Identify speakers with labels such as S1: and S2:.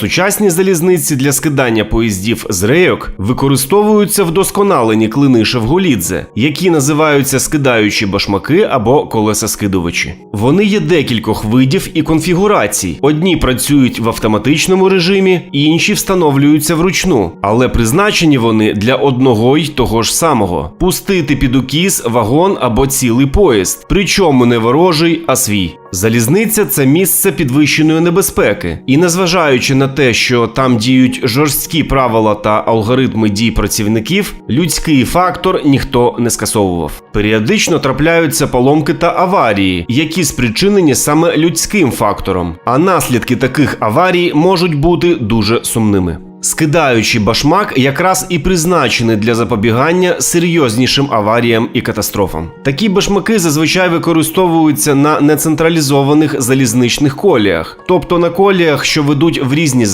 S1: Сучасні залізниці для скидання поїздів з рейок використовуються вдосконалені клини Шевголідзе, які називаються скидаючі башмаки або колесоскидувачі. Вони є декількох видів і конфігурацій. Одні працюють в автоматичному режимі, інші встановлюються вручну, але призначені вони для одного й того ж самого: пустити під укіс вагон або цілий поїзд, причому не ворожий, а свій. Залізниця це місце підвищеної небезпеки, і незважаючи на те, що там діють жорсткі правила та алгоритми дій працівників, людський фактор ніхто не скасовував. Періодично трапляються поломки та аварії, які спричинені саме людським фактором, а наслідки таких аварій можуть бути дуже сумними. Скидаючий башмак якраз і призначений для запобігання серйознішим аваріям і катастрофам. Такі башмаки зазвичай використовуються на нецентралізованих залізничних коліях, тобто на коліях, що ведуть в різні